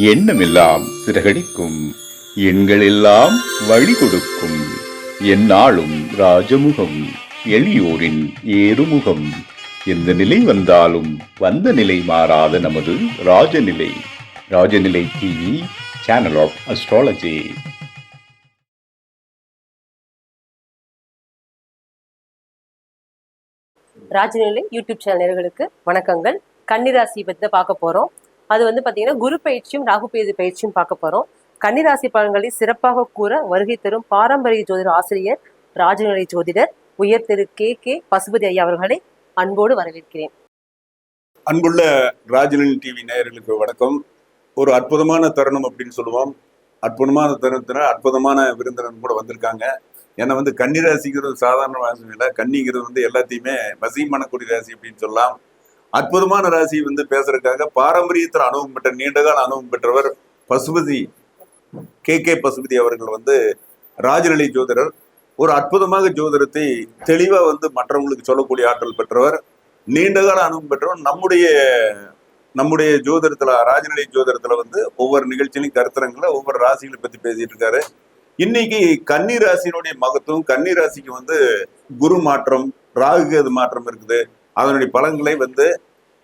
எண்ணமெல்லாம் சிறகடிக்கும். எண்களெல்லாம் வழி கொடுக்கும் எந்நாளும் ராஜமுகம் எளியோரின் ஏறுமுகம். எந்த நிலை வந்தாலும் வந்த நிலை மாறாத நமது Rajanilai. Rajanilai TV channel of astrology Rajanilai YouTube channel வணக்கங்கள். கன்னிராசி பற்றி பார்க்க போகிறோம் அது வந்து பார்த்தீங்கன்னா குரு பயிற்சியும் ராகு பேது பயிற்சியும் பார்க்க போகிறோம் கன்னிராசி பலன்களை சிறப்பாக கூற வருகை தரும் பாரம்பரிய ஜோதிடர் ஆசிரியர் ராஜநிலை ஜோதிடர் உயர் திரு கே கே பசுபதி ஐயா அவர்களை அன்போடு வரவேற்கிறேன். அன்புள்ள ராஜநிலை டிவி நேயர்களுக்கு வணக்கம். ஒரு அற்புதமான தருணம் அப்படின்னு சொல்லுவோம். அற்புதமான தருணத்தில் அற்புதமான விருந்தினர் கூட வந்திருக்காங்க. ஏன்னா வந்து கன்னி ராசிங்கிறது சாதாரண ராசி இல்லை. கன்னிங்கிறது வந்து எல்லாத்தையுமே வசீம் பண்ணக்கூடிய ராசி அப்படின்னு சொல்லலாம். அற்புதமான ராசி வந்து பேசுறதுக்காக பாரம்பரியத்தில் அனுபவம் பெற்ற நீண்டகால அனுபவம் பெற்றவர் பசுபதி கே கே பசுபதி அவர்கள் வந்து ராஜநிலை ஜோதிடர். ஒரு அற்புதமாக ஜோதிடத்தை தெளிவா வந்து மற்றவங்களுக்கு சொல்லக்கூடிய ஆற்றல் பெற்றவர். நீண்டகால அனுபவம் பெற்றவர். நம்முடைய நம்முடைய ஜோதிடத்துல ராஜநிலை ஜோதிடத்துல வந்து ஒவ்வொரு நிகழ்ச்சியிலும் கருத்தரங்களை ஒவ்வொரு ராசிகளை பத்தி பேசிட்டு இருக்காரு. இன்னைக்கு கன்னி ராசியினுடைய மகத்துவம் கன்னி ராசிக்கு வந்து குரு மாற்றம் ராகு கேது மாற்றம் இருக்குது. அதனுடைய பலன்களை வந்து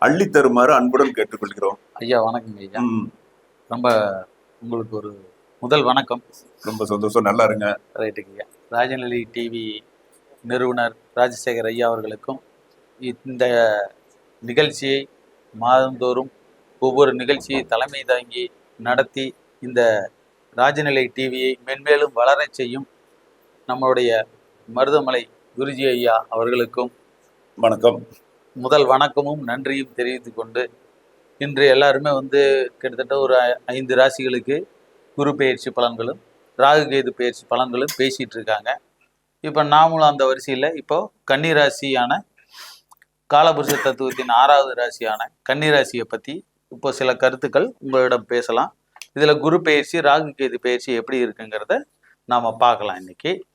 அள்ளி தருமாறு அன்புடன் கேட்டுக்கொள்கிறோம். ஐயா வணக்கங்க ஐயா. ரொம்ப உங்களுக்கு ஒரு முதல் வணக்கம். ரொம்ப சந்தோஷம். நல்லா இருங்க. ரைட்டுங்க ஐயா. ராஜநிலை டிவி நிறுவனர் ராஜசேகர் ஐயா அவர்களுக்கும் இந்த நிகழ்ச்சியை மாதந்தோறும் ஒவ்வொரு நிகழ்ச்சியை தலைமை தாங்கி நடத்தி இந்த ராஜநிலை டிவியை மென்மேலும் வளரச் செய்யும் நம்மளுடைய மருதமலை குருஜி ஐயா அவர்களுக்கும் வணக்கம். முதல் வணக்கமும் நன்றியும் தெரிவித்து கொண்டு இன்று எல்லாருமே வந்து கிட்டத்தட்ட ஒரு ஐ- ஐந்து ராசிகளுக்கு குரு பெயர்ச்சி பலன்களும் ராகு கேது பெயர்ச்சி பலன்களும் பேசிட்டு இருக்காங்க. இப்போ நாமளும் அந்த வரிசையில் இப்போ கன்னிராசியான காலபுருஷ தத்துவத்தின் ஆறாவது ராசியான கன்னிராசியை பற்றி இப்போ சில கருத்துக்கள் உங்களிடம் பேசலாம். இதில் குரு பயிற்சி ராகு கேது பெயர்ச்சி எப்படி இருக்குங்கிறத நாம் பார்க்கலாம் இன்னைக்கு.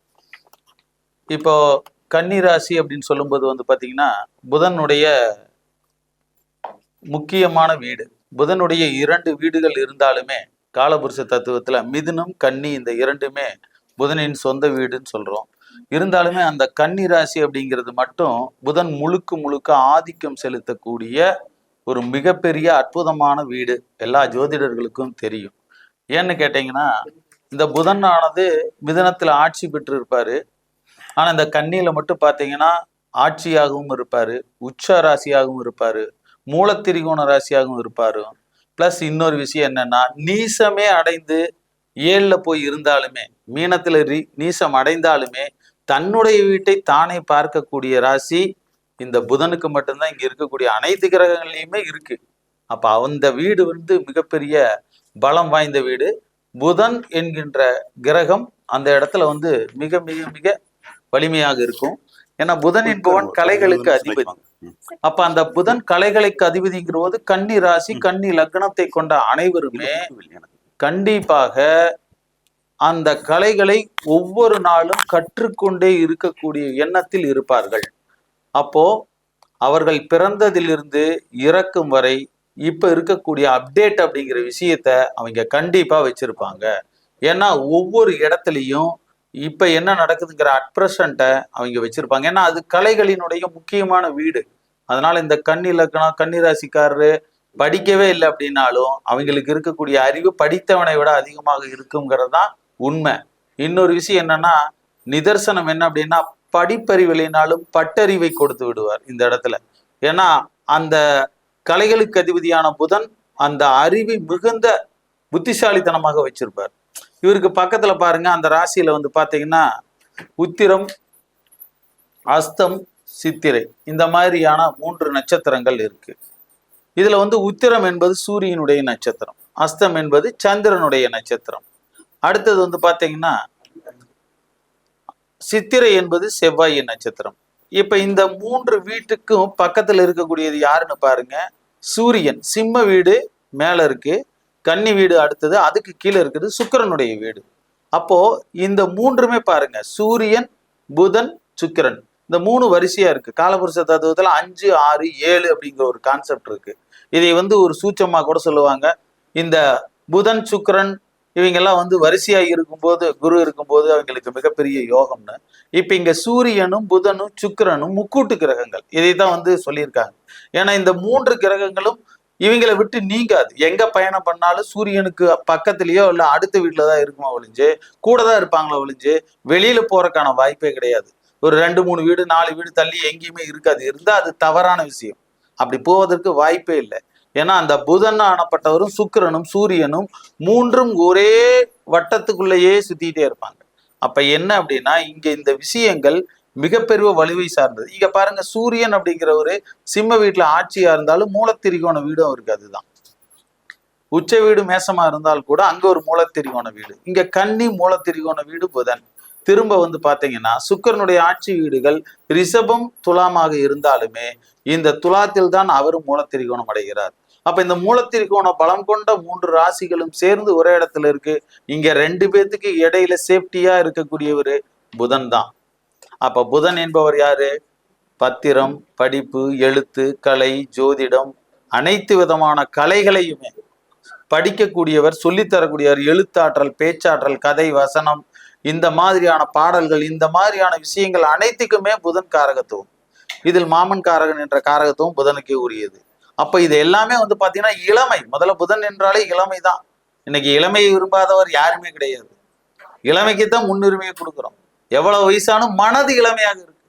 இப்போ கன்னி ராசி அப்படின்னு சொல்லும்போது வந்து பார்த்தீங்கன்னா புதனுடைய முக்கியமான வீடு. புதனுடைய இரண்டு வீடுகள் இருந்தாலுமே காலபுருஷ தத்துவத்துல மிதுனம் கன்னி இந்த இரண்டுமே புதனின் சொந்த வீடுன்னு சொல்றோம். இருந்தாலுமே அந்த கன்னி ராசி அப்படிங்கிறது மட்டும் புதன் முழுக்க முழுக்க ஆதிக்கம் செலுத்தக்கூடிய ஒரு மிகப்பெரிய அற்புதமான வீடு. எல்லா ஜோதிடர்களுக்கும் தெரியும். ஏன்னு கேட்டிங்கன்னா இந்த புதன் ஆனது மிதனத்துல ஆட்சி பெற்று இருப்பாரு ஆனா இந்த கண்ணியில் மட்டும் பாத்தீங்கன்னா ஆட்சியாகவும் இருப்பாரு உச்ச ராசியாகவும் இருப்பாரு மூலத்திரிகோண ராசியாகவும் இருப்பாரு. பிளஸ் இன்னொரு விஷயம் என்னன்னா நீசமே அடைந்து ஏழில் போய் இருந்தாலுமே மீனத்தில் ரி- நீசம் அடைந்தாலுமே தன்னுடைய வீட்டை தானே பார்க்கக்கூடிய ராசி இந்த புதனுக்கு மட்டும்தான் இங்கே இருக்கக்கூடிய அனைத்து கிரகங்கள்லையுமே இருக்கு. அப்போ அந்த வீடு வந்து மிகப்பெரிய பலம் வாய்ந்த வீடு. புதன் என்கின்ற கிரகம் அந்த இடத்துல வந்து மிக மிக மிக வலிமையாக இருக்கும். ஏன்னா புதன் என்பவன் கலைகளுக்கு அதிபதி. அப்ப அந்த புதன் கலைகளுக்கு அதிபதிங்கிற போது கன்னி ராசி கன்னி லக்னத்தை கொண்ட அனைவருமே கண்டிப்பாக அந்த கலைகளை ஒவ்வொரு நாளும் கற்றுக்கொண்டே இருக்கக்கூடிய எண்ணத்தில் இருப்பார்கள். அப்போ அவர்கள் பிறந்ததிலிருந்து இறக்கும் வரை இப்ப இருக்கக்கூடிய அப்டேட் அப்படிங்கிற விஷயத்த அவங்க கண்டிப்பா வச்சிருப்பாங்க. ஏன்னா ஒவ்வொரு இடத்துலையும் இப்ப என்ன நடக்குதுங்கிற அட்ப்ரசண்ட்டை அவங்க வச்சிருப்பாங்க. ஏன்னா அது கலைகளினுடைய முக்கியமான வீடு. அதனால இந்த கண் இலக்கணம் கன்னிராசிக்காரரு படிக்கவே இல்லை அப்படின்னாலும் அவங்களுக்கு இருக்கக்கூடிய அறிவு படித்தவனை விட அதிகமாக இருக்குங்கிறது தான் உண்மை. இன்னொரு விஷயம் என்னன்னா நிதர்சனம் என்ன அப்படின்னா படிப்பறிவிலினாலும் பட்டறிவை கொடுத்து விடுவார் இந்த இடத்துல. ஏன்னா அந்த கலைகளுக்கு அதிபதியான புதன் அந்த அறிவை மிகுந்த புத்திசாலித்தனமாக வச்சிருப்பார். இவருக்கு பக்கத்துல பாருங்க அந்த ராசியில வந்து பாத்தீங்கன்னா உத்திரம் அஸ்தம் சித்திரை இந்த மாதிரியான மூன்று நட்சத்திரங்கள் இருக்கு. இதுல வந்து உத்திரம் என்பது சூரியனுடைய நட்சத்திரம் அஸ்தம் என்பது சந்திரனுடைய நட்சத்திரம். அடுத்தது வந்து பாத்தீங்கன்னா சித்திரை என்பது செவ்வாயின் நட்சத்திரம். இப்ப இந்த மூன்று வீட்டுக்கும் பக்கத்துல இருக்கக்கூடியது யாருன்னு பாருங்க சூரியன். சிம்ம வீடு மேல இருக்கு கன்னி வீடு அடுத்தது அதுக்கு கீழே இருக்குது சுக்கிரனுடைய வீடு. அப்போ இந்த மூன்றுமே பாருங்க. சூரியன் புதன் சுக்கிரன். இந்த மூணு வரிசையா இருக்கு. காலபுருஷ தத்துவத்துல அஞ்சு ஆறு ஏழு அப்படிங்கிற ஒரு கான்செப்ட் இருக்கு. இதை வந்து ஒரு சூச்சமா கூட சொல்லுவாங்க. இந்த புதன் சுக்கரன் இவங்கெல்லாம் வந்து வரிசையாக இருக்கும்போது குரு இருக்கும்போது அவங்களுக்கு மிகப்பெரிய யோகம்னு. இப்போ இங்கே சூரியனும் புதனும் சுக்கிரனும் முக்கூட்டு கிரகங்கள். இதை தான் வந்து சொல்லியிருக்காங்க. ஏன்னா இந்த மூன்று கிரகங்களும் இவங்களை விட்டு நீங்காது. எங்க பயணம் பண்ணாலும் சூரியனுக்கு பக்கத்துலயோ இல்லை அடுத்த வீட்டுல தான் இருக்குமா ஒழிஞ்சு கூட தான் இருப்பாங்களா ஒழிஞ்சு வெளியில போறதுக்கான வாய்ப்பே கிடையாது. ஒரு ரெண்டு மூணு வீடு நாலு வீடு தள்ளி எங்கேயுமே இருக்காது. இருந்தால் அது தவறான விஷயம். அப்படி போவதற்கு வாய்ப்பே இல்லை. ஏன்னா அந்த புதன் ஆனப்பட்டவரும் சுக்கிரனும் சூரியனும் மூன்றும் ஒரே வட்டத்துக்குள்ளேயே சுத்திட்டே இருப்பாங்க. அப்ப என்ன அப்படின்னா இங்க இந்த விஷயங்கள் மிகப்பெரிய வலுவை சார்ந்தது. இங்க பாருங்க சூரியன் அப்படிங்கிற ஒரு சிம்ம வீட்டுல ஆட்சியா இருந்தாலும் மூலத்திரிகோண வீடும் அவருக்கு அதுதான். உச்ச வீடு மேசமா இருந்தால் கூட அங்க ஒரு மூலத்திரிகோண வீடு. இங்க கன்னி மூலத்திரிகோண வீடு புதன். திரும்ப வந்து பாத்தீங்கன்னா சுக்கரனுடைய ஆட்சி வீடுகள் ரிஷபம் துலாமாக இருந்தாலுமே இந்த துலாத்தில் தான் அவரும் மூலத்திரிகோணம் அடைகிறார். அப்ப இந்த மூலத்திரிகோண பலம் கொண்ட மூன்று ராசிகளும் சேர்ந்து ஒரே இடத்துல இருக்கு. இங்க ரெண்டு பேத்துக்கு இடையில சேஃப்டியா இருக்கக்கூடியவர் புதன் தான். அப்ப புதன் என்பவர் யாரு? பத்திரம் படிப்பு எழுத்து கலை ஜோதிடம் அனைத்து விதமான கலைகளையுமே படிக்கக்கூடியவர் சொல்லித்தரக்கூடியவர் எழுத்தாற்றல் பேச்சாற்றல் கதை வசனம் இந்த மாதிரியான பாடல்கள் இந்த மாதிரியான விஷயங்கள் அனைத்துக்குமே புதன் காரகத்துவம். இதில் மாமன் காரகன் என்ற காரகத்துவம் புதனுக்கே உரியது. அப்ப இது எல்லாமே வந்து பாத்தீங்கன்னா இளமை. முதல்ல புதன் என்றாலே இளமை தான் இன்னைக்கு இளமையை விரும்பாதவர் யாருமே கிடையாது. இளமைக்கு தான் முன்னுரிமையை கொடுக்குறோம். எவ்வளவு வயசானும் மனது இளமையாக இருக்கு.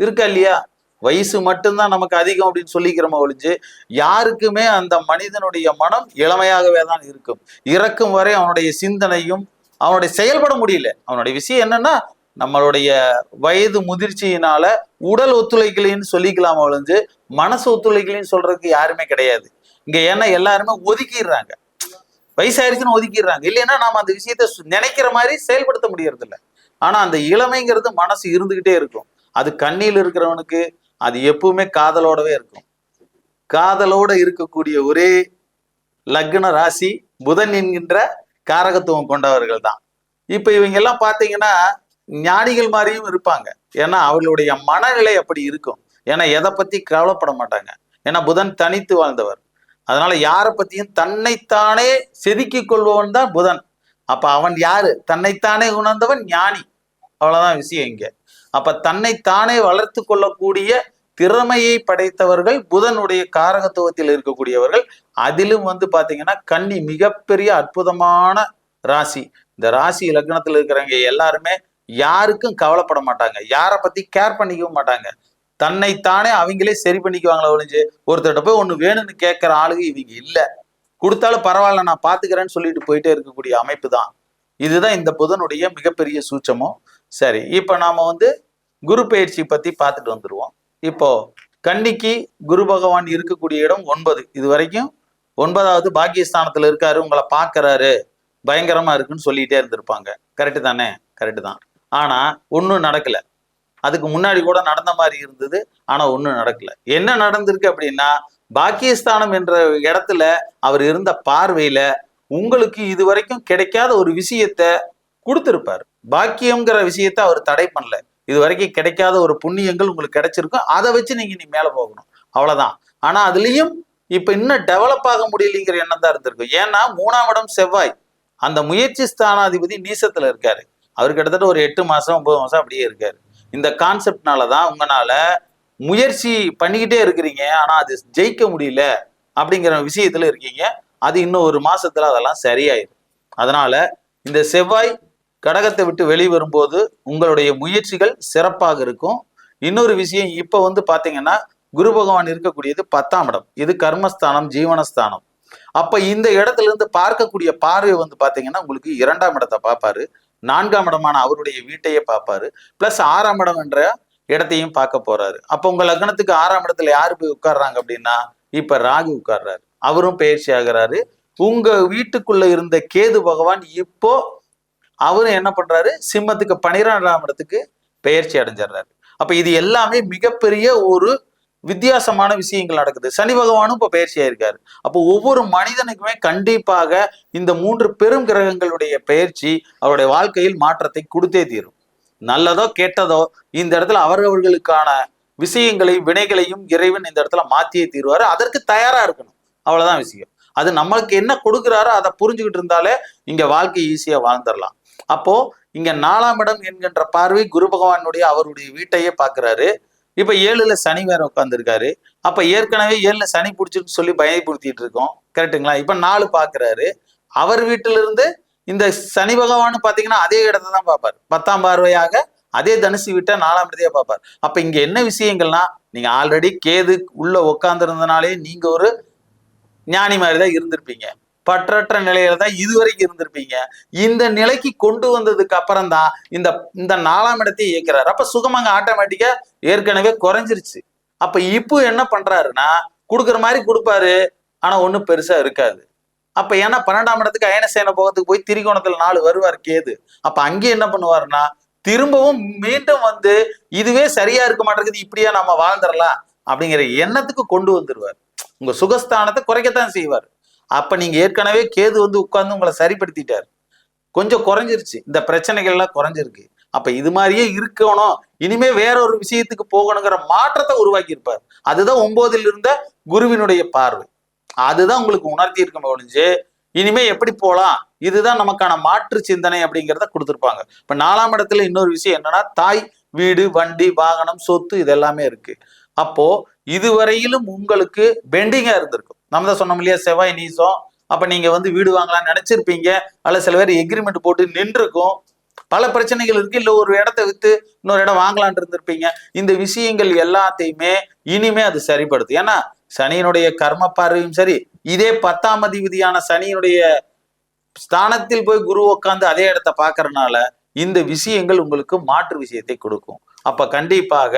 இருக்கா இல்லையா? வயசு மட்டும்தான் நமக்கு அதிகம் அப்படின்னு சொல்லிக்கிறோமோ ஒழிஞ்சு யாருக்குமே அந்த மனிதனுடைய மனம் இளமையாகவே தான் இருக்கும். இறக்கும் வரை அவனுடைய சிந்தனையும் அவனுடைய செயல்பட முடியல. அவனுடைய விஷயம் என்னன்னா நம்மளுடைய வயது முதிர்ச்சியினால உடல் ஒத்துழைக்கலைன்னு சொல்லிக்கலாம் ஒழிஞ்சு மனசு ஒத்துழைக்கலைன்னு சொல்றதுக்கு யாருமே கிடையாது. இங்க ஏன்னா எல்லாருமே ஒதுக்கிடுறாங்க. வயசாயிருச்சுன்னு ஒதுக்கிடுறாங்க. இல்லைன்னா நாம அந்த விஷயத்த நினைக்கிற மாதிரி செயல்படுத்த முடியறதில்லை. ஆனா அந்த இளமைங்கிறது மனசு இருந்துகிட்டே இருக்கும். அது கண்ணில் இருக்கிறவனுக்கு அது எப்பவுமே காதலோடவே இருக்கும். காதலோட இருக்கக்கூடிய ஒரே லக்ன ராசி புதன் என்கின்ற காரகத்துவம் கொண்டவர்கள் தான். இப்ப இவங்க எல்லாம் பாத்தீங்கன்னா ஞானிகள் மாதிரியும் இருப்பாங்க. ஏன்னா அவர்களுடைய மனநிலை அப்படி இருக்கும். ஏன்னா எதை பத்தி கவலைப்பட மாட்டாங்க. ஏன்னா புதன் தனித்து வாழ்ந்தவர். அதனால யாரை பத்தியும் தன்னைத்தானே செதுக்கி கொள்பவன் தான் புதன். அப்ப அவன் யாரு? தன்னைத்தானே உணர்ந்தவன் ஞானி. அவ்வளவுதான் விஷயம் இங்க. அப்ப தன்னைத்தானே வளர்த்து கொள்ளக்கூடிய திறமையை படைத்தவர்கள் புதனுடைய காரகத்துவத்தில் இருக்கக்கூடியவர்கள் அதிலும் வந்து பாத்தீங்கன்னா கன்னி மிகப்பெரிய அற்புதமான ராசி. இந்த ராசி லக்னத்துல இருக்கிறவங்க எல்லாருமே யாருக்கும் கவலைப்பட மாட்டாங்க. யாரை பத்தி கேர் பண்ணிக்கவும் மாட்டாங்க. தன்னைத்தானே அவங்களே சரி பண்ணிக்குவாங்களா ஒழிஞ்சு ஒருத்தர்கிட்ட போய் ஒண்ணு வேணும்னு கேட்கிற ஆளுங்க இவங்க இல்ல. கொடுத்தாலும் பரவாயில்ல நான் பாத்துக்கிறேன்னு சொல்லிட்டு போயிட்டே இருக்கக்கூடிய அமைப்பு தான். இதுதான் இந்த புதனுடைய மிகப்பெரிய சூட்சமும். சரி இப்போ நாம வந்து குரு பயிற்சி பத்தி பார்த்துட்டு வந்துருவோம். இப்போ கன்னிக்கு குரு பகவான் இருக்கக்கூடிய இடம் ஒன்பது. இது வரைக்கும் ஒன்பதாவது பாக்கியஸ்தானத்துல இருக்காரு உங்களை பார்க்கறாரு. பயங்கரமா இருக்குன்னு சொல்லிட்டே இருந்திருப்பாங்க. கரெக்டு தானே? கரெக்டு தான். ஆனா ஒன்றும் நடக்கல. அதுக்கு முன்னாடி கூட நடந்த மாதிரி இருந்தது ஆனா ஒன்றும் நடக்கல. என்ன நடந்திருக்கு அப்படின்னா பாக்கியஸ்தானம் என்ற இடத்துல அவர் இருந்த பார்வையில உங்களுக்கு இது வரைக்கும் கிடைக்காத ஒரு விஷயத்த கொடுத்துருப்பார். பாக்கியங்கிற விஷயத்த அவர் தடை பண்ணல. இது வரைக்கும் கிடைக்காத ஒரு புண்ணியங்கள் உங்களுக்கு கிடைச்சிருக்கும். அதை வச்சு நீங்க நீ மேலே போகணும். அவ்வளவுதான். ஆனா அதுலயும் இப்ப இன்னும் டெவலப் ஆக முடியலைங்கிற எண்ணம் தான் இருந்திருக்கும். ஏன்னா மூணாம் இடம் செவ்வாய். அந்த முயற்சி ஸ்தானாதிபதி நீசத்துல இருக்காரு. அவர் கிட்டத்தட்ட ஒரு எட்டு மாசம் ஒன்பது மாசம் அப்படியே இருக்காரு. இந்த கான்செப்ட்னால தான் உங்களால முயற்சி பண்ணிக்கிட்டே இருக்கிறீங்க. ஆனா அது ஜெயிக்க முடியல அப்படிங்கிற விஷயத்துல இருக்கீங்க. அது இன்னும் ஒரு மாசத்துல அதெல்லாம் சரியாயிடும் அதனால இந்த செவ்வாய் கடகத்தை விட்டு வெளிவரும்போது உங்களுடைய முயற்சிகள் சிறப்பாக இருக்கும். இன்னொரு விஷயம் இப்போ வந்து பார்த்தீங்கன்னா குரு பகவான் இருக்கக்கூடியது பத்தாம் இடம். இது கர்மஸ்தானம் ஜீவனஸ்தானம். அப்ப இந்த இடத்துல இருந்து பார்க்கக்கூடிய பார்வை வந்து பாத்தீங்கன்னா உங்களுக்கு இரண்டாம் இடத்தை பார்ப்பாரு நான்காம் இடமான அவருடைய வீட்டையே பார்ப்பாரு பிளஸ் ஆறாம் இடம் என்ற இடத்தையும் பார்க்க போறாரு. அப்ப உங்க லக்னத்துக்கு ஆறாம் இடத்துல யாரு போய் உட்கார்றாங்க அப்படின்னா இப்ப ராகு உட்கார்றாரு. அவரும் பயிற்சி ஆகுறாரு உங்க வீட்டுக்குள்ள இருந்த கேது பகவான் இப்போ அவரும் என்ன பண்றாரு? சிம்மத்துக்கு பனிரெண்டாம் இடத்துக்கு பெயர்ச்சி அடைஞ்சிடுறாரு. அப்ப இது எல்லாமே மிகப்பெரிய ஒரு வித்தியாசமான விஷயங்கள் நடக்குது. சனி பகவானும் இப்ப பயிற்சி ஆயிருக்காரு. அப்போ ஒவ்வொரு மனிதனுக்குமே கண்டிப்பாக இந்த மூன்று பெரும் கிரகங்களுடைய பெயர்ச்சி அவருடைய வாழ்க்கையில் மாற்றத்தை கொடுத்தே தீரும். நல்லதோ கெட்டதோ இந்த இடத்துல அவரவர்களுக்கான விஷயங்களையும் வினைகளையும் இறைவன் இந்த இடத்துல மாத்தியே தீருவாரு. அதற்கு தயாரா இருக்கணும். அவ்வளவுதான் விஷயம். அது நம்மளுக்கு என்ன கொடுக்குறாரோ அதை புரிஞ்சுக்கிட்டு இருந்தாலே இங்க வாழ்க்கை ஈஸியா வாழ்ந்துடலாம். அப்போ இங்க நாலாம் இடம் என்கின்ற பார்வை குரு பகவானுடைய அவருடைய வீட்டையே பாக்குறாரு இப்ப ஏழுல சனி வேற உட்காந்துருக்காரு அப்ப ஏற்கனவே ஏழுல சனி பிடிச்சிருக்கு சொல்லி பயப்படுத்திட்டு இருக்கோம். கரெக்ட்டுங்களா இப்ப நாலு பாக்குறாரு அவர் வீட்டுல இருந்து இந்த சனி பகவான் பாத்தீங்கன்னா அதே இடத்தை தான் பார்ப்பார். பத்தாம் பார்வையாக அதே தனுசு விட்ட நாலாம் இடத்தையே பார்ப்பார். அப்ப இங்க என்ன விஷயங்கள்னா நீங்க ஆல்ரெடி கேது உள்ள உட்காந்துருந்தனாலே நீங்க ஒரு ஞானி மாதிரி தான் இருந்திருப்பீங்க. பற்றற்ற நிலையில தான் இதுவரைக்கும் இருந்திருப்பீங்க. இந்த நிலைக்கு கொண்டு வந்ததுக்கு அப்புறம் தான் இந்த இந்த நாலாம் இடத்தையே இயக்குறாரு. அப்ப சுகமாங்க ஆட்டோமேட்டிக்கா ஏற்கனவே குறைஞ்சிருச்சு. அப்ப இப்போ என்ன பண்றாருன்னா கொடுக்குற மாதிரி கொடுப்பாரு ஆனா ஒண்ணும் பெருசா இருக்காது. அப்ப ஏன்னா பன்னெண்டாம் இடத்துக்கு அயனசேன போகத்துக்கு போய் திரிகோணத்துல நாலு வருவார் கேது. அப்ப அங்கே என்ன பண்ணுவாருன்னா திரும்பவும் மீண்டும் வந்து இதுவே சரியா இருக்க மாட்டேங்குது இப்படியே நம்ம வாழ்ந்துடலாம் அப்படிங்கிற எண்ணத்துக்கு கொண்டு வந்துருவார். உங்க சுகஸ்தானத்தை குறைக்கத்தான் செய்வார். அப்ப நீங்க ஏற்கனவே கேது வந்து உட்கார்ந்து உங்களை சரிப்படுத்திட்டார். கொஞ்சம் குறைஞ்சிருச்சு. இந்த பிரச்சனைகள் எல்லாம் குறைஞ்சிருக்கு. அப்ப இது மாதிரியே இருக்கணும். இனிமே வேற ஒரு விஷயத்துக்கு போகணுங்கிற மாற்றத்தை உருவாக்கி இருப்பார் அதுதான் ஒன்பதில் இருந்த குருவினுடைய பார்வை. அதுதான் உங்களுக்கு உணர்த்தி இருக்க ஒழிஞ்சு இனிமே எப்படி போகலாம் இதுதான் நமக்கான மாற்று சிந்தனை அப்படிங்கிறத கொடுத்துருப்பாங்க. இப்ப நாலாம் இடத்துல இன்னொரு விஷயம் என்னன்னா தாய் வீடு வண்டி வாகனம் சொத்து இதெல்லாமே இருக்கு. அப்போ இதுவரையிலும் உங்களுக்கு பெண்டிங்கா இருந்திருக்கும். நம்ம தான் சொன்னோம் இல்லையா செவ்வாய் நீசம். அப்ப நீங்க வந்து வீடு வாங்கலாம்னு நினைச்சிருப்பீங்க. அல்ல சில பேர் எக்ரிமெண்ட் போட்டு நின்றுருக்கும் பல பிரச்சனைகள் இருக்கு. இல்ல ஒரு இடத்த வித்து இன்னொரு இடம் வாங்கலாம்னு இருந்திருப்பீங்க. இந்த விஷயங்கள் எல்லாத்தையுமே இனிமே அது சரிப்படுத்தும். ஏன்னா சனியினுடைய கர்ம பார்வையும் சரி இதே பத்தாம் அதிபதியான சனியினுடைய ஸ்தானத்தில் போய் குரு உட்காந்து அதே இடத்த பார்க்கறனால இந்த விஷயங்கள் உங்களுக்கு மாற்று விஷயத்தை கொடுக்கும். அப்ப கண்டிப்பாக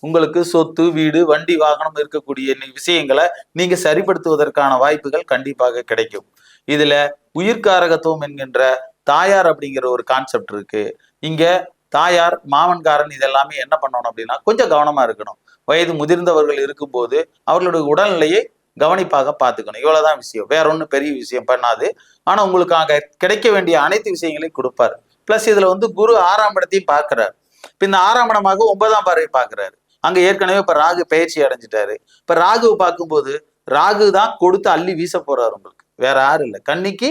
உங்களுக்கு சொத்து வீடு வண்டி வாகனம் இருக்கக்கூடிய விஷயங்களை நீங்க சரிப்படுத்துவதற்கான வாய்ப்புகள் கண்டிப்பாக கிடைக்கும். இதுல உயிர்காரகத்துவம் என்கின்ற தாயார் அப்படிங்கிற ஒரு கான்செப்ட் இருக்கு. இங்க தாயார் மாமன்காரன் இதெல்லாமே என்ன பண்ணணும் அப்படின்னா கொஞ்சம் கவனமா இருக்கணும். வயது முதிர்ந்தவர்கள் இருக்கும்போது அவர்களுடைய உடல்நிலையை கவனிப்பாக பார்த்துக்கணும். இவ்வளவுதான் விஷயம். வேற ஒன்றும் பெரிய விஷயம் பண்ணாது. ஆனா உங்களுக்கு அங்க கிடைக்க வேண்டிய அனைத்து விஷயங்களையும் கொடுப்பாரு. பிளஸ் இதுல வந்து குரு ஆறாம் இடத்தையும் பார்க்கிறார். இப்ப இந்த ஆறாம் இடமாக ஒன்பதாம் பார்வை பார்க்கிறாரு. அங்க ஏற்கனவே இப்ப ராகு பயிற்சி அடைஞ்சிட்டாரு. இப்ப ராகுவை பார்க்கும்போது ராகு தான் கொடுத்து அள்ளி வீச போறாரு உங்களுக்கு. வேற யாரும் இல்லை. கன்னிக்கு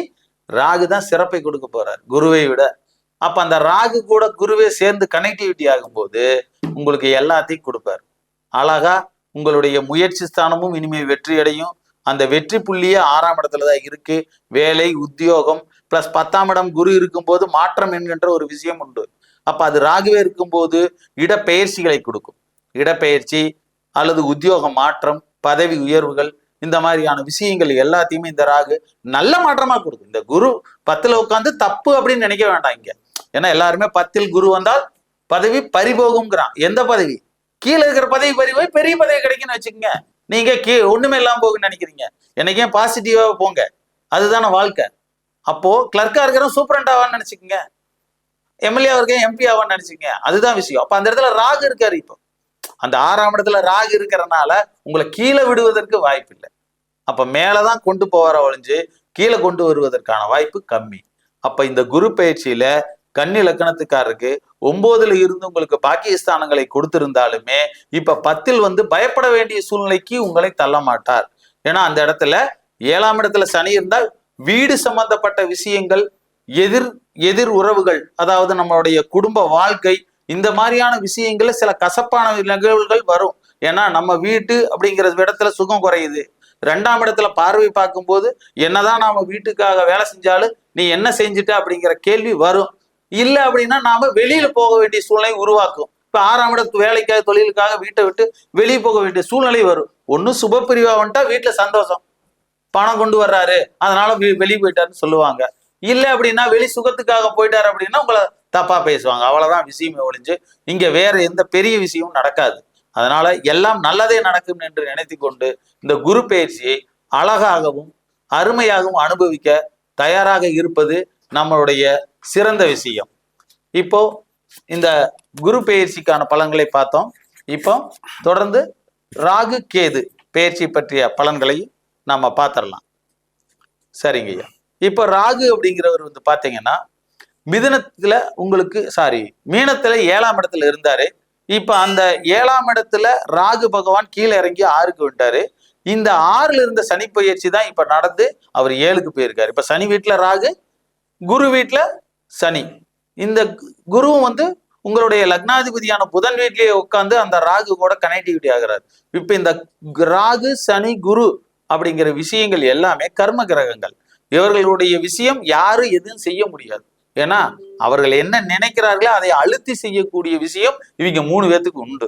ராகு தான் சிறப்பை கொடுக்க போறாரு குருவை விட. அப்ப அந்த ராகு கூட குருவே சேர்ந்து கனெக்டிவிட்டி ஆகும்போது உங்களுக்கு எல்லாத்தையும் கொடுப்பாரு. அழகா உங்களுடைய முயற்சி ஸ்தானமும் இனிமே வெற்றி அடையும். அந்த வெற்றி புள்ளியே ஆறாம் இடத்துல தான் இருக்கு. வேலை உத்தியோகம் பிளஸ் பத்தாம் இடம் குரு இருக்கும்போது மாற்றம் என்கின்ற ஒரு விஷயம் உண்டு. அப்ப அது ராகுவே இருக்கும்போது இடப்பெயர்ச்சிகளை கொடுக்கும். இடப்பெயர்ச்சி அல்லது உத்தியோக மாற்றம் பதவி உயர்வுகள் இந்த மாதிரியான விஷயங்கள் எல்லாத்தையுமே இந்த ராகு நல்ல மாற்றமா கொடுக்கும். இந்த குரு பத்துல உட்காந்து தப்பு அப்படின்னு நினைக்க வேண்டாம் இங்க. ஏன்னா எல்லாருமே பத்தில் குரு வந்தால் பதவி பறிபோகுங்கிறான் எந்த பதவி? கீழே இருக்கிற பதவி பறிபோய் பெரிய பதவி கிடைக்குன்னு வச்சுக்கோங்க. நீங்க கீ ஒண்ணுமே இல்லாம போகுன்னு நினைக்கிறீங்க. என்னைக்கே பாசிட்டிவா போங்க? அதுதானே வாழ்க்கை. அப்போ கிளர்க்கா இருக்கிறவன் சூப்பரண்ட் ஆவான்னு நினைச்சுக்கோங்க. எம்எல்ஏ இருக்கேன் எம்பி ஆவான்னு நினைச்சுக்கோங்க. அதுதான் விஷயம். அப்ப அந்த இடத்துல ராகு இருக்காரு இப்போ. அந்த ஆறாம் இடத்துல ராகு இருக்கிறனால உங்களை கீழே விடுவதற்கு வாய்ப்பு இல்லை அப்ப மேலதான் கொண்டு போவார ஒழிஞ்சு கீழே கொண்டு வருவதற்கான வாய்ப்பு கம்மி. அப்ப இந்த குரு பயிற்சியில கன்னி லக்கணத்துக்காரருக்கு ஒன்பதுல இருந்து உங்களுக்கு பாக்கியஸ்தானங்களை கொடுத்திருந்தாலுமே இப்ப பத்தில் வந்து பயப்பட வேண்டிய சூழ்நிலைக்கு உங்களை தள்ள மாட்டார். ஏன்னா அந்த இடத்துல ஏழாம் இடத்துல சனி இருந்தால் வீடு சம்பந்தப்பட்ட விஷயங்கள் எதிர் எதிர் உறவுகள் அதாவது நம்மளுடைய குடும்ப வாழ்க்கை இந்த மாதிரியான விஷயங்கள்ல சில கசப்பான நிகழ்வுகள் வரும். ஏன்னா நம்ம வீட்டு அப்படிங்கிற இடத்துல சுகம் குறையுது. ரெண்டாம் இடத்துல பார்வை பார்க்கும்போது என்னதான் நாம வீட்டுக்காக வேலை செஞ்சாலும் நீ என்ன செஞ்சுட்ட அப்படிங்கிற கேள்வி வரும். இல்லை அப்படின்னா நாம வெளியில போக வேண்டிய சூழ்நிலை உருவாக்கும். இப்ப ஆறாம் இடத்து வேலைக்காக தொழிலுக்காக வீட்டை விட்டு வெளியே போக வேண்டிய சூழ்நிலை வரும். ஒன்னும் சுப வந்துட்டா வீட்டுல சந்தோஷம். பணம் கொண்டு வர்றாரு. அதனால வெளியே போயிட்டாருன்னு சொல்லுவாங்க. இல்ல அப்படின்னா வெளி சுகத்துக்காக போயிட்டாரு அப்படின்னா உங்களை தப்பா பேசுவாங்க. அவ்வளவுதான் விஷயமே ஒழிஞ்சு இங்க வேற எந்த பெரிய விஷயமும் நடக்காது. அதனால எல்லாம் நல்லதே நடக்கும் என்று நினைத்து கொண்டு இந்த குரு பயிற்சியை அழகாகவும் அருமையாகவும் அனுபவிக்க தயாராக இருப்பது நம்மளுடைய சிறந்த விஷயம். இப்போ இந்த குரு பெயர்ச்சிக்கான பலன்களை பார்த்தோம். இப்போ தொடர்ந்து ராகு கேது பெயர்ச்சி பற்றிய பலன்களையும் நம்ம பார்த்துடலாம். சரிங்க ஐயா இப்போ ராகு அப்படிங்கிறவர் வந்து பார்த்தீங்கன்னா மிதுனத்துல உங்களுக்கு சாரி மீனத்துல ஏழாம் இடத்துல இருந்தாரு. இப்ப அந்த ஏழாம் இடத்துல ராகு பகவான் கீழே இறங்கி ஆறுக்கு விட்டாரு இந்த ஆறுல இருந்த சனி பயிற்சி தான் இப்ப நடந்து அவர் ஏழுக்கு போயிருக்காரு. இப்ப சனி வீட்டுல ராகு குரு வீட்டுல சனி. இந்த குருவும் வந்து உங்களுடைய லக்னாதிபதியான புதன் வீட்லயே உட்காந்து அந்த ராகு கூட கனெக்டிவிட்டி ஆகுறாரு. இப்ப இந்த ராகு சனி குரு அப்படிங்கிற விஷயங்கள் எல்லாமே கர்ம கிரகங்கள். இவர்களுடைய விஷயம் யாரும் எதுவும் செய்ய முடியாது. ஏன்னா அவர்கள் என்ன நினைக்கிறார்களோ அதை அழுத்தி செய்யக்கூடிய விஷயம் இவங்க மூணு பேத்துக்கு உண்டு.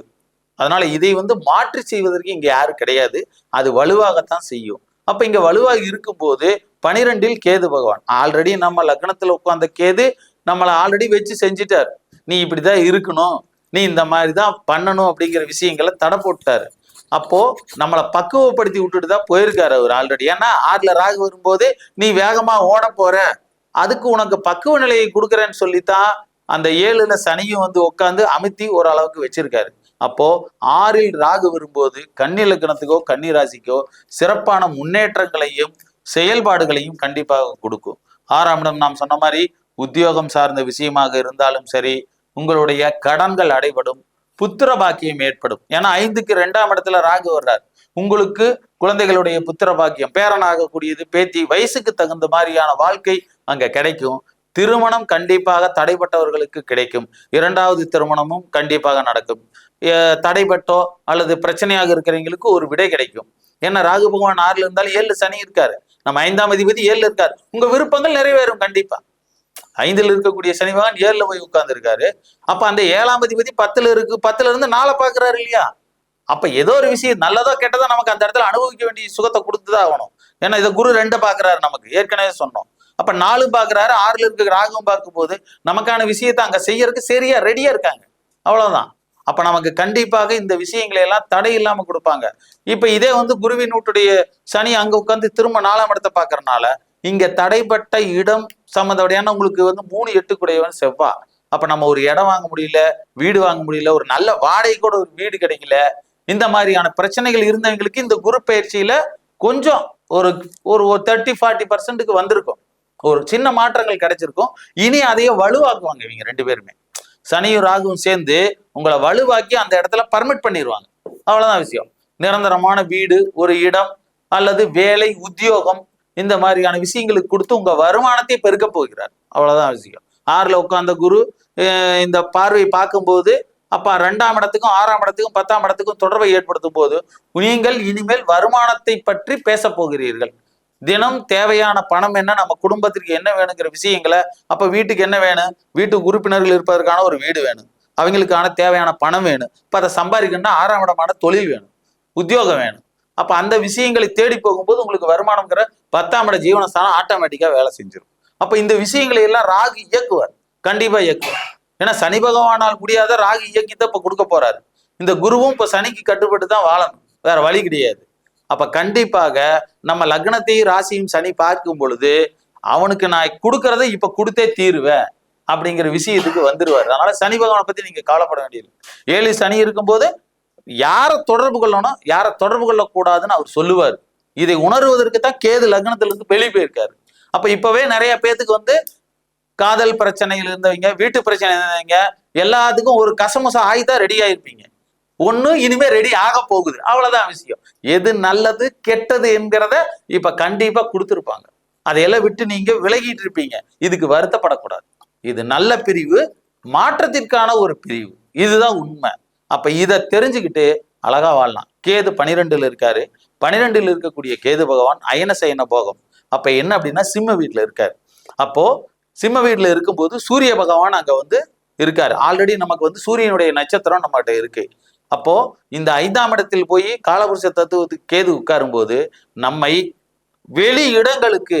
அதனால இதை வந்து மாற்றி செய்வதற்கு இங்க யாரும் கிடையாது. அது வலுவாகத்தான் செய்யும். அப்ப இங்க வலுவாக இருக்கும்போது பனிரெண்டில் கேது பகவான். ஆல்ரெடி நம்ம லக்னத்துல உட்கார்ந்த கேது நம்மளை ஆல்ரெடி வச்சு செஞ்சிட்டார். நீ இப்படிதான் இருக்கணும். நீ இந்த மாதிரி தான் பண்ணணும் அப்படிங்கிற விஷயங்களை தடை போட்டாரு. அப்போ நம்மளை பக்குவப்படுத்தி விட்டுட்டு தான் போயிருக்காரு அவர் ஆல்ரெடி ஏன்னா ஆறுல ராகு வரும்போது நீ வேகமா ஓட போற. அதுக்கு உனக்கு பக்குவ நிலையை கொடுக்குறேன்னு சொல்லித்தான் அந்த ஏழுல சனியும் வந்து உட்காந்து அமுத்தி ஓரளவுக்கு வச்சிருக்காரு. அப்போ ஆறில் ராகு வரும்போது கன்னி லக்னத்துக்கோ கன்னி ராசிக்கோ சிறப்பான முன்னேற்றங்களையும் செயல்பாடுகளையும் கண்டிப்பாக கொடுக்கும். ஆறாம் இடம் நாம் சொன்ன மாதிரி உத்தியோகம் சார்ந்த விஷயமாக இருந்தாலும் சரி உங்களுடைய கடன்கள் அடைபடும் புத்திர பாக்கியம் ஏற்படும். ஏன்னா ஐந்துக்கு ரெண்டாம் இடத்துல ராகு வர்றார். உங்களுக்கு குழந்தைகளுடைய புத்திர பாக்கியம் பேரனாகக்கூடியது பேத்தி வயசுக்கு தகுந்த மாதிரியான வாழ்க்கை அங்க கிடைக்கும். திருமணம் கண்டிப்பாக தடைப்பட்டவர்களுக்கு கிடைக்கும். இரண்டாவது திருமணமும் கண்டிப்பாக நடக்கும். அஹ் தடைப்பட்டோ அல்லது பிரச்சனையாக இருக்கிறவங்களுக்கு ஒரு விடை கிடைக்கும். ஏன்னா ராகு பகவான் ஆறுல இருந்தாலும் ஏழு சனி இருக்காரு. நம்ம ஐந்தாம் அதிபதி ஏழுல இருக்காரு. உங்க விருப்பங்கள் நிறைவேறும் கண்டிப்பா. ஐந்துல இருக்கக்கூடிய சனி பகவான் ஏழுல போய் உட்கார்ந்து இருக்காரு அப்ப அந்த ஏழாம் அதிபதி பத்துல இருக்கு பத்துல இருந்து நாளை பாக்குறாரு இல்லையா? அப்ப ஏதோ ஒரு விஷயம் நல்லதோ கெட்டதோ நமக்கு அந்த இடத்துல அனுபவிக்க வேண்டிய சுகத்தை கொடுத்துதான் ஆகணும். ஏன்னா இதை குரு ரெண்டு பாக்குறாரு நமக்கு. ஏற்கனவே சொன்னோம். அப்ப நாலு பாக்குறாரு ஆறுல இருக்க ராகும் பார்க்கும் போது நமக்கான விஷயத்தை அங்க செய்யறதுக்கு சரியா ரெடியா இருக்காங்க. அவ்வளவுதான். அப்ப நமக்கு கண்டிப்பாக இந்த விஷயங்களை எல்லாம் தடை இல்லாம கொடுப்பாங்க. இப்ப இதே வந்து குருவின் நூட்டுடைய சனி அங்க உட்காந்து திரும்ப நாலாம் இடத்தை பாக்குறதுனால இங்க தடைப்பட்ட இடம் சம்மந்தவடையான உங்களுக்கு வந்து மூணு எட்டு குடையவன் செவ்வா. அப்ப நம்ம ஒரு இடம் வாங்க முடியல வீடு வாங்க முடியல ஒரு நல்ல வாடகை கூட ஒரு வீடு கிடைக்கல இந்த மாதிரியான பிரச்சனைகள் இருந்தவங்களுக்கு இந்த குரு பயிற்சியில கொஞ்சம் ஒரு ஒரு ஒரு தேர்ட்டி ஃபார்ட்டி பர்சன்ட்டுக்கு வந்திருக்கும். ஒரு சின்ன மாற்றங்கள் கிடைச்சிருக்கும். இனி அதையே வலுவாக்குவாங்க இவங்க ரெண்டு பேருமே. சனியும் ராகுவும் சேர்ந்து உங்களை வலுவாக்கி அந்த இடத்துல பர்மிட் பண்ணிடுவாங்க அவ்வளவுதான் விஷயம். நிரந்தரமான வீடு ஒரு இடம் அல்லது வேலை உத்தியோகம் இந்த மாதிரியான விஷயங்களுக்கு கொடுத்து உங்க வருமானத்தை பெருக்க போகிறார். அவ்வளவுதான் விஷயம். ஆறுல உட்கார்ந்த குரு அஹ் இந்த பார்வை பார்க்கும்போது அப்ப ரெண்டாம் இடத்துக்கும் ஆறாம் இடத்துக்கும் பத்தாம் இடத்துக்கும் தொடர்பை ஏற்படுத்தும் போது நீங்கள் இனிமேல் வருமானத்தை பற்றி பேச போகிறீர்கள். தினம் தேவையான பணம் என்ன நம்ம குடும்பத்திற்கு என்ன வேணுங்கிற விஷயங்களை அப்ப வீட்டுக்கு என்ன வேணும்? வீட்டு உறுப்பினர்கள் இருப்பதற்கான ஒரு வீடு வேணும். அவங்களுக்கான தேவையான பணம் வேணும். இப்ப அதை சம்பாதிக்கணும்னா ஆறாம் இடமான தொழில் வேணும். உத்தியோகம் வேணும். அப்ப அந்த விஷயங்களை தேடி போகும்போது உங்களுக்கு வருமானம்ங்கிற பத்தாம் இட ஜீவனஸ்தானம் ஆட்டோமேட்டிக்கா வேலை செஞ்சிடும் அப்ப இந்த விஷயங்களை எல்லாம் ராகு இயக்குவார். கண்டிப்பா இயக்குவார். ஏன்னா சனி பகவானால் முடியாத ராகு இயக்கி தான் இப்ப கொடுக்க போறாரு. இந்த குருவும் இப்ப சனிக்கு கட்டுப்பட்டு தான் வாழணும். வேற வழி கிடையாது. அப்ப கண்டிப்பாக நம்ம லக்னத்தையும் ராசியும் சனி பார்க்கும் பொழுது அவனுக்கு நான் கொடுக்கறத இப்ப கொடுத்தே தீருவேன் அப்படிங்கிற விஷயத்துக்கு வந்துருவாரு. அதனால சனி பகவானை பத்தி நீங்க கவலைப்பட வேண்டியது ஏழு சனி இருக்கும்போது யாரை தொடர்பு கொள்ளணும் யாரை தொடர்பு கொள்ளக்கூடாதுன்னு அவர் சொல்லுவார். இதை உணர்வதற்கு தான் கேது லக்னத்திலிருந்து வெளியே போயிருக்காரு. அப்ப இப்பவே நிறைய பேத்துக்கு வந்து காதல் பிரச்சனையில் இருந்தவங்க வீட்டு பிரச்சனை இருந்தவங்க எல்லாத்துக்கும் ஒரு கசமஸ் ஆகி தான் ரெடி ஆயிருப்பீங்க. ஒன்று இனிமே ரெடி ஆக போகுது. அவ்வளோதான் விஷயம். எது நல்லது கெட்டது என்கிறத இப்போ கண்டிப்பாக கொடுத்துருப்பாங்க. அதையெல்லாம் விட்டு நீங்கள் விலகிட்டு இருப்பீங்க. இதுக்கு வருத்தப்படக்கூடாது. இது நல்ல பிரிவு மாற்றத்திற்கான ஒரு பிரிவு. இதுதான் உண்மை. அப்போ இதை தெரிஞ்சுக்கிட்டு அழகா வாழலாம். கேது பனிரெண்டுல இருக்காரு. பனிரெண்டுல இருக்கக்கூடிய கேது பகவான் அயன சயன போகம். அப்ப என்ன அப்படின்னா சிம்ம வீட்டில் இருக்காரு. அப்போ சிம்ம வீட்டில் இருக்கும்போது சூரிய பகவான் அங்க வந்து இருக்காரு. ஆல்ரெடி நமக்கு வந்து சூரியனுடைய நட்சத்திரம் நம்மகிட்ட இருக்கு. அப்போ இந்த ஐந்தாம் இடத்தில் போய் காலபுருஷ தத்துவத்துக்கு கேது உட்காரும் போது நம்மை வெளி இடங்களுக்கு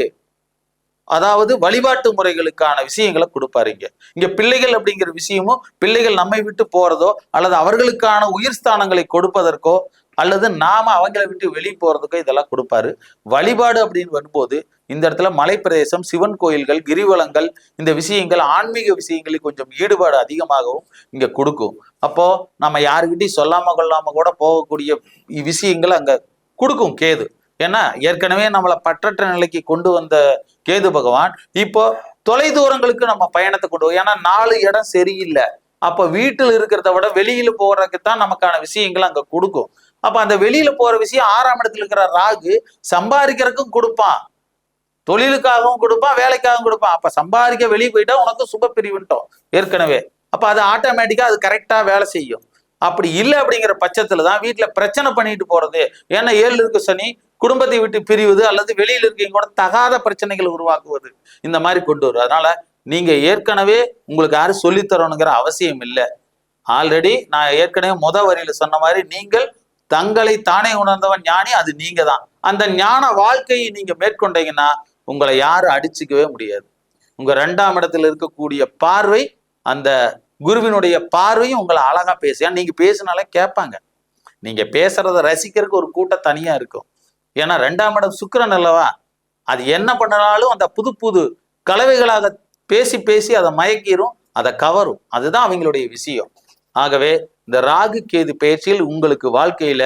அதாவது வழிபாட்டு முறைகளுக்கான விஷயங்களை கொடுப்பாரு இங்க. இங்க பிள்ளைகள் அப்படிங்கிற விஷயமும் பிள்ளைகள் நம்மை விட்டு போறதோ அல்லது அவர்களுக்கான உயிர் ஸ்தானங்களை கொடுப்பதற்கோ அல்லது நாம அவங்களை விட்டு வெளியே போறதுக்கோ இதெல்லாம் கொடுப்பாரு. வழிபாடு அப்படின்னு வரும்போது இந்த இடத்துல மலைப்பிரதேசம் சிவன் கோயில்கள் கிரிவலங்கள் இந்த விஷயங்கள் ஆன்மீக விஷயங்களில் கொஞ்சம் ஈடுபாடு அதிகமாகவும் இங்க கொடுக்கும். அப்போ நம்ம யாருக்கிட்டையும் சொல்லாம கொள்ளாம கூட போகக்கூடிய விஷயங்கள் அங்க கொடுக்கும் கேது. ஏன்னா ஏற்கனவே நம்மளை பற்றற்ற நிலைக்கு கொண்டு வந்த கேது பகவான் இப்போ தொலை தூரங்களுக்கு நம்ம பயணத்தை கொண்டு போய் ஏன்னா நாலு இடம் சரியில்லை. அப்போ வீட்டில் இருக்கிறத விட வெளியில் போகிறதுக்கு தான் நமக்கான விஷயங்கள் அங்கே கொடுக்கும். அப்ப அந்த வெளியில போற விஷயம் ஆறாம் இடத்துல இருக்கிற ராகு சம்பாதிக்கிறதுக்கும் கொடுப்பான். தொழிலுக்காகவும் கொடுப்பான் வேலைக்காகவும் கொடுப்பான். அப்ப சம்பாதிக்க வெளியே போயிட்டா உனக்கு சுப பிரிவுன்ட்டோம் ஏற்கனவே. அப்ப அது ஆட்டோமேட்டிக்கா அது கரெக்டா வேலை செய்யும். அப்படி இல்லை அப்படிங்கிற பட்சத்துல தான் வீட்டுல பிரச்சனை பண்ணிட்டு போறது. ஏன்னா ஏழு இருக்கு சனி குடும்பத்தை விட்டு பிரிவது அல்லது வெளியில இருக்கீங்க கூட தகாத பிரச்சனைகள் உருவாக்குவது இந்த மாதிரி கொண்டு வரும் அதனால நீங்க ஏற்கனவே உங்களுக்கு யாரும் சொல்லித் தரணுங்கிற அவசியம் இல்லை. ஆல்ரெடி நான் ஏற்கனவே முத வரியில சொன்ன மாதிரி நீங்கள் தங்களை தானே உணர்ந்தவன் ஞானி அது நீங்க தான் அந்த ஞான வாழ்க்கையை நீங்க மேற்கொண்டீங்கன்னா உங்களை யாரும் அடிச்சுக்கவே முடியாது. உங்க ரெண்டாம் இடத்துல இருக்கக்கூடிய பார்வை அந்த குருவினுடைய பார்வையும் உங்களை அழகா பேசு நீங்க பேசினாலே கேட்பாங்க. நீங்க பேசுறத ரசிக்கிறதுக்கு ஒரு கூட்டம் தனியா இருக்கும். ஏன்னா ரெண்டாம் இடம் சுக்கரன் அல்லவா? அது என்ன பண்ணனாலும் அந்த புது புது கலவைகளாக பேசி பேசி அதை மயக்கிரும் அதை கவரும். அதுதான் அவங்களுடைய விஷயம். ஆகவே இந்த ராகு கேது பயிற்சியில் உங்களுக்கு வாழ்க்கையில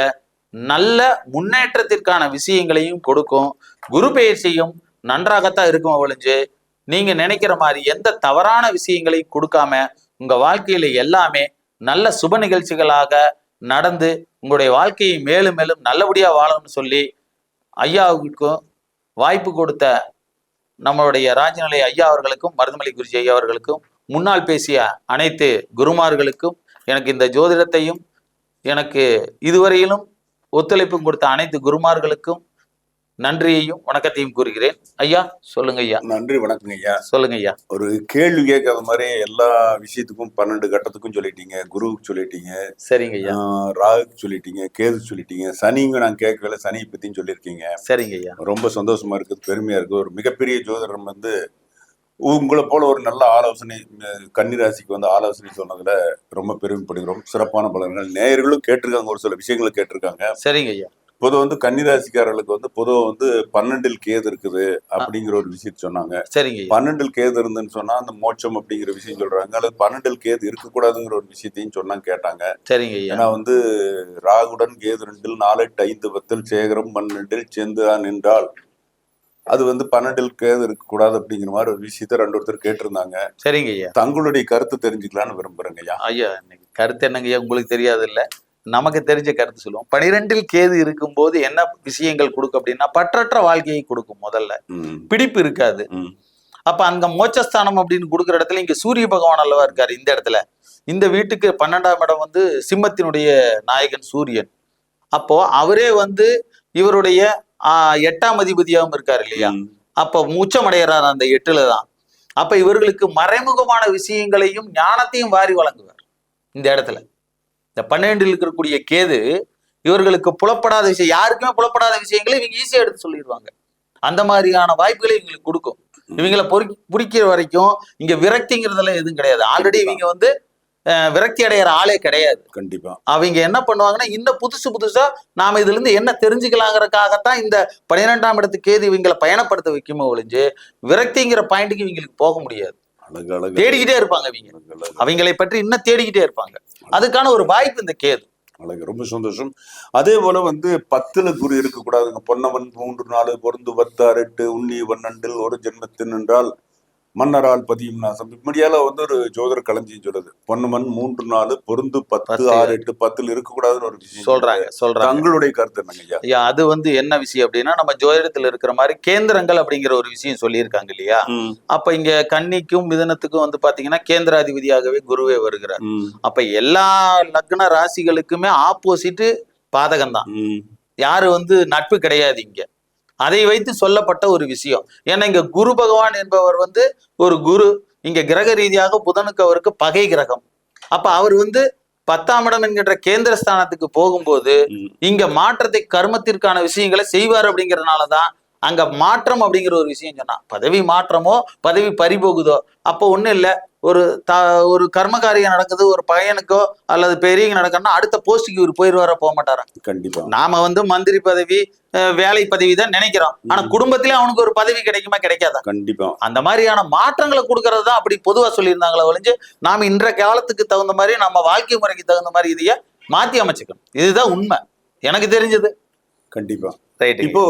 நல்ல முன்னேற்றத்திற்கான விஷயங்களையும் கொடுக்கும். குரு பயிற்சியும் நன்றாகத்தான் இருக்கும் ஒழிஞ்சு நீங்க நினைக்கிற மாதிரி எந்த தவறான விஷயங்களையும் கொடுக்காம உங்க வாழ்க்கையில எல்லாமே நல்ல சுப நிகழ்ச்சிகளாக நடந்து உங்களுடைய வாழ்க்கையை மேலும் மேலும் நல்லபடியா வாழணும்னு சொல்லி ஐயாவுக்கும் வாய்ப்பு கொடுத்த நம்மளுடைய ராஜநிலை ஐயா அவர்களுக்கும் மருதமலை குருஜி ஐயா அவர்களுக்கும் முன்னால் பேசிய அனைத்து குருமார்களுக்கும் எனக்கு இந்த ஜோதிடத்தையும் எனக்கு இதுவரையிலும் ஒத்துழைப்பும் கொடுத்த அனைத்து குருமார்களுக்கும் நன்றியையும் வணக்கத்தையும் கூறுகிறேன். ஐயா சொல்லுங்க ஐயா. நன்றி வணக்கங்க ஐயா. சொல்லுங்க ஐயா. ஒரு கேள்வி கேட்காத மாதிரி எல்லா விஷயத்துக்கும் பன்னெண்டு கட்டத்துக்கும் சொல்லிட்டீங்க குருவுக்கு சொல்லிட்டீங்க சரிங்க ஐயா. ராகுக்கு சொல்லிட்டீங்க கேது சொல்லிட்டீங்க சனிங்க நான் கேட்கல சனியை பத்தியும் சொல்லியிருக்கீங்க. சரிங்க ஐயா. ரொம்ப சந்தோஷமா இருக்குது பெருமையா இருக்கு. ஒரு மிகப்பெரிய ஜோதிடர் வந்து உங்களை போல ஒரு நல்ல ஆலோசனை கன்னிராசிக்கு வந்து ஆலோசனை சொன்னதுல ரொம்ப பெருமைப்படுகிறோம். சிறப்பான பலன்கள். நேயர்களும் கேட்டிருக்காங்க ஒரு சில விஷயங்களை கேட்டிருக்காங்க. சரிங்க ஐயா. பொதுவா வந்து கன்னிராசிக்காரர்களுக்கு வந்து பொதுவா வந்து பன்னெண்டில் கேது இருக்குது அப்படிங்கிற ஒரு விஷயத்த சொன்னாங்க. சரிங்க பன்னெண்டில் கேது இருந்துன்னு சொன்னா அந்த மோட்சம் அப்படிங்கிற விஷயம் சொல்றாங்க. அல்லது பன்னெண்டில் கேது இருக்கக்கூடாதுங்கிற ஒரு விஷயத்தையும் சொன்னாங்க கேட்டாங்க. சரிங்க ஏன்னா வந்து ராகுடன் கேது ரெண்டில் நாலு எட்டு ஐந்து பத்தில் சேகரம் பன்னெண்டில் செந்து நின்றால் அது வந்து பன்னெண்டில் கேது இருக்கக்கூடாது அப்படிங்கிற மாதிரி ஒரு விஷயத்த ரெண்டு ஒருத்தர் கேட்டிருந்தாங்க. சரிங்க ஐயா. தங்களுடைய கருத்து தெரிஞ்சுக்கலாம்னு விரும்புறேங்க ஐயா. ஐயா கருத்து என்னங்க ஐயா? உங்களுக்கு தெரியாது இல்ல நமக்கு தெரிஞ்ச கருத்து சொல்லுவோம். பனிரெண்டில் கேது இருக்கும்போது என்ன விஷயங்கள் கொடுக்கும் அப்படின்னா பற்றற்ற வாழ்க்கையை கொடுக்கும் முதல்ல. பிடிப்பு இருக்காது. அப்ப அங்க மோட்சஸ்தானம் அப்படின்னு கொடுக்குற இடத்துல இங்க சூரிய பகவான் அல்லவா இருக்காரு இந்த இடத்துல. இந்த வீட்டுக்கு பன்னெண்டாம் இடம் வந்து சிம்மத்தினுடைய நாயகன் சூரியன். அப்போ அவரே வந்து இவருடைய எட்டாம் அதிபதியாகவும் இருக்காரு இல்லையா? அப்ப உச்சமடைகிறார் அந்த எட்டுல தான். அப்ப இவர்களுக்கு மறைமுகமான விஷயங்களையும் ஞானத்தையும் வாரி வழங்குவார் இந்த இடத்துல. இந்த பன்னெண்டில் இருக்கக்கூடிய கேது இவர்களுக்கு புலப்படாத விஷயம் யாருக்குமே புலப்படாத விஷயங்களை இவங்க ஈஸியா எடுத்து சொல்லிடுவாங்க. அந்த மாதிரியான வாய்ப்புகளை இவங்களுக்கு கொடுக்கும். இவங்கள பொறி பிடிக்கிற வரைக்கும் இங்க விரக்திங்கிறதெல்லாம் எதுவும் கிடையாது. ஆல்ரெடி இவங்க வந்து விரக்தி அடையிற ஆளே கிடையாது. கண்டிப்பா. அவங்க என்ன பண்ணுவாங்கன்னா இன்னும் புதுசு புதுசா நாம இதுல இருந்து என்ன தெரிஞ்சுக்கலாங்கிறதுக்காகத்தான் இந்த பன்னிரெண்டாம் இடத்து கேது இவங்களை பயணப்படுத்த வைக்குமோ ஒழிஞ்சு விரக்திங்கிற பாயிண்ட்டுக்கு இவங்களுக்கு போக முடியாது. தேடிக்கிட்டே இருப்பாங்க அழகு. அவங்களை பற்றி இன்னும் தேடிக்கிட்டே இருப்பாங்க. அதுக்கான ஒரு வாய்ப்பு இந்த கேது. அழகு ரொம்ப சந்தோஷம். அதே போல வந்து பத்துல குரு இருக்கக்கூடாதுங்க. பொன்னவன் மூன்று நாலு பொருந்து பத்தாறு எட்டு உண்ணி பன்னெண்டில் ஒரு ஜென்மத்தின் என்றால் மன்னரால் பதியும் நாசம். இப்படியால வந்து ஒரு ஜோதிடர் களஞ்சியம் சொல்லுது பொன்னவன் மூன்று நாலு பொருந்து பத்து. ஆறு எட்டு பத்துல இருக்கக்கூடாதுன்னு ஒரு விஷயம் சொல்றாங்க சொல்றாங்க. தங்களுடைய கருத்து என்னங்க ஐயா? அது வந்து என்ன விஷயம் அப்படின்னா நம்ம ஜோதிடத்துல இருக்கிற மாதிரி கேந்திரங்கள் அப்படிங்கிற ஒரு விஷயம் சொல்லியிருக்காங்க இல்லையா? அப்ப இங்க கன்னிக்கும் மிதனத்துக்கும் வந்து பாத்தீங்கன்னா கேந்திராதிபதியாகவே குருவே வருகிறார். அப்ப எல்லா லக்ன ராசிகளுக்குமே ஆப்போசிட் பாதகம் தான் யாரு வந்து நட்பு கிடையாது இங்க. அதை வைத்து சொல்லப்பட்ட ஒரு விஷயம். ஏன்னா இங்க குரு பகவான் என்பவர் வந்து ஒரு குரு. இங்க கிரக ரீதியாக புதனுக்கு அவருக்கு பகை கிரகம். அப்ப அவர் வந்து பத்தாம் இடம் என்கின்ற கேந்திர ஸ்தானத்துக்கு போகும்போது. இங்க மாற்றத்தை கர்மத்திற்கான விஷயங்களை செய்வார் அப்படிங்கறதுனாலதான் அங்க மாற்றம் அப்படிங்கிற ஒரு விஷயம் சொன்னா பதவி மாற்றமோ பதவி பறிபோகுதோ அப்போ ஒண்ணும் இல்ல. ஒரு த ஒரு கர்மகாரியம் நடக்குது ஒரு பையனுக்கோ அல்லது பெரியவங்க நடக்கணும்னா அடுத்த போஸ்டுக்கு இவர் போயிடுவாரா போக மாட்டாரா? கண்டிப்பா. நாம வந்து மந்திரி பதவி வேலை பதவி தான் நினைக்கிறோம். ஆனா. குடும்பத்திலே அவனுக்கு ஒரு பதவி கிடைக்குமா கிடைக்காதா? கண்டிப்பா. அந்த மாதிரியான மாற்றங்களை கொடுக்கறது தான் அப்படி பொதுவா சொல்லியிருந்தாங்களே ஒழிஞ்சு நாம இன்றைய காலத்துக்கு தகுந்த மாதிரி நம்ம வாழ்க்கை முறைக்கு தகுந்த மாதிரி இதைய மாத்தி அமைச்சுக்கணும். இதுதான் உண்மை. எனக்கு தெரிஞ்சது. கண்டிப்பா. இப்போ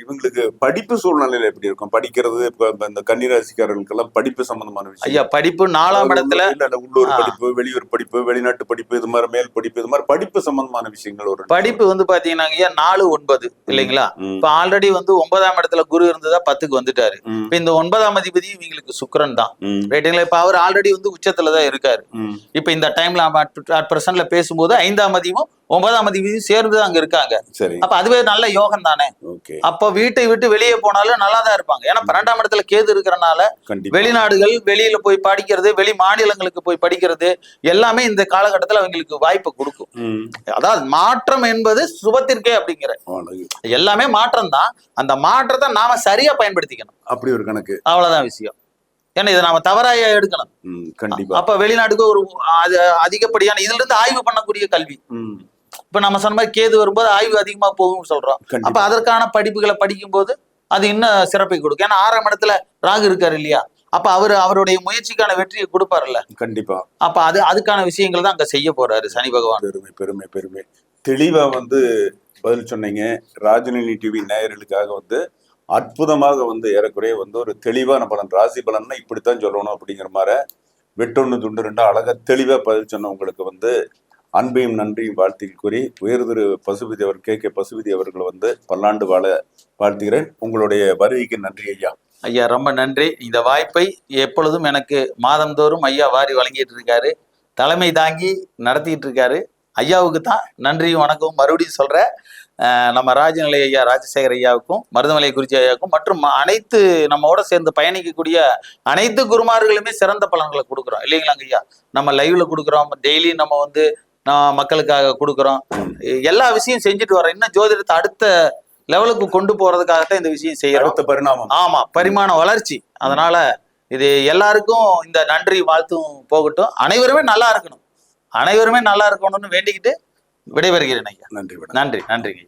இவங்களுக்கு படிப்பு சூழ்நிலையில எப்படி இருக்கும்? படிக்கிறது இந்த கன்னிராசிக்காரர்களுக்கு எல்லாம் படிப்பு சம்பந்தமான விஷயம். ஐயா படிப்பு நாலாம் இடத்துல உள்ளூர். படிப்பு வெளியூர் படிப்பு வெளிநாட்டு படிப்பு இது மாதிரி மேல் படிப்பு இது மாதிரி படிப்பு சம்பந்தமான விஷயங்கள் ஒரு படிப்பு வந்து பாத்தீங்கன்னா ஐயா நாலு ஒன்பது இல்லைங்களா? இப்ப ஆல்ரெடி வந்து ஒன்பதாம் இடத்துல குரு இருந்ததா பத்துக்கு வந்துட்டாரு. இப்ப இந்த ஒன்பதாம் அதிபதி இவங்களுக்கு சுக்கிரன் தான். ரைட்டுங்களா இப்ப அவர் ஆல்ரெடி வந்து உச்சத்துல தான் இருக்காரு. இப்ப இந்த டைம்ல அட் பிரசன்ட்ல பேசும்போது ஐந்தாம் அதிபதியும் ஒன்பதாம் அதிபதியும் சேர்ந்து தான் அங்க இருக்காங்க. சரி. அப்ப அதுவே நல்ல யோகம் தானே ஓகே. அப்ப வீட்டை விட்டு வெளியே போனாலும் நல்லா தான் இருப்பாங்க. ஏன்னா பன்னெண்டாம் இடத்துல கேது இருக்கிறனால வெளிநாடுகள் வெளியில போய் படிக்கிறது வெளி மாநிலங்களுக்கு போய் படிக்கிறது எல்லாமே இந்த காலகட்டத்துல அவங்களுக்கு வாய்ப்பு கொடுக்கும். அதாவது மாற்றம் என்பது சுபத்திற்கே அப்படிங்கிற. எல்லாமே மாற்றம் தான் அந்த மாற்றத்தை நாம சரியா பயன்படுத்திக்கணும். அப்படி ஒரு கணக்கு. அவ்வளவுதான் விஷயம். ஏன்னா இதை நாம தவறாய எடுக்கணும். கண்டிப்பா. அப்ப வெளிநாட்டுக்கு ஒரு அது அதிகப்படியான இதுல இருந்து ஆய்வு பண்ணக்கூடிய கல்வி. இப்ப நம்ம சொன்ன மாதிரி கேது வரும்போது ஆய்வு அதிகமா போகும் சொல்றோம். அப்ப அதற்கான படிப்புகளை படிக்கும்போது அது இன்னும் சிறப்பை கொடுக்கும். ஏன்னா ஆறாம் இடத்துல ராகு இருக்காரு இல்லையா? அப்ப அவர் அவருடைய முயற்சிக்கான வெற்றியை கொடுப்பாருல்ல. கண்டிப்பா. அப்ப அது அதுக்கான விஷயங்கள் தான் அங்க செய்ய போறாரு சனி பகவான். பெருமை பெருமை பெருமை. தெளிவா வந்து பதில் சொன்னீங்க. ராஜநிலை டிவி நேயர்களுக்காக வந்து அற்புதமாக வந்து ஏறக்குறைய வந்து ஒரு தெளிவான பலன் ராசி பலன்னா இப்படித்தான் சொல்லணும் அப்படிங்கிற மாதிரி வெட்டொன்னு துண்டு ரெண்டு அழகா தெளிவா பதில் சொன்ன உங்களுக்கு வந்து அன்பையும் நன்றியும் வாழ்த்தில் கூறி உயர்திரு பசுபதி அவர் கே. கே. பசுபதி அவர்கள் வந்து பல்லாண்டு வாழ வாழ்த்துகிறேன். உங்களுடைய வருகைக்கு நன்றி ஐயா. ஐயா ரொம்ப நன்றி. இந்த வாய்ப்பை எப்பொழுதும் எனக்கு மாதந்தோறும் ஐயா வாரி வழங்கிட்டு இருக்காரு. தலைமை தாங்கி நடத்திட்டு இருக்காரு. ஐயாவுக்கு தான் நன்றியும் வணக்கம் மறுபடியும் சொல்கிற நம்ம ராஜநிலை ஐயா ராஜசேகர் ஐயாவுக்கும் மருதமலை குறிச்சி ஐயாவுக்கும் மற்றும் அனைத்து நம்மோட சேர்ந்து பயணிக்கக்கூடிய அனைத்து குருமார்களுமே சிறந்த பலன்களை கொடுக்குறோம். இல்லைங்களாங்க ஐயா? நம்ம லைவ்ல கொடுக்குறோம். டெய்லி நம்ம வந்து நான் மக்களுக்காக கொடுக்குறோம். எல்லா விஷயம் செஞ்சுட்டு வரோம் இன்னும் ஜோதிடத்தை அடுத்த லெவலுக்கு கொண்டு போறதுக்காகத்தான் இந்த விஷயம் செய்யறோம். அடுத்த பரிணாமம். ஆமா பரிமாண வளர்ச்சி. அதனால இது எல்லாருக்கும் இந்த நன்றி வாழ்த்தும் போகட்டும். அனைவருமே நல்லா இருக்கணும். அனைவருமே நல்லா இருக்கணும்னு வேண்டிக்கிட்டு விடைபெறுகிறேன் ஐயா. நன்றி நன்றி நன்றிங்க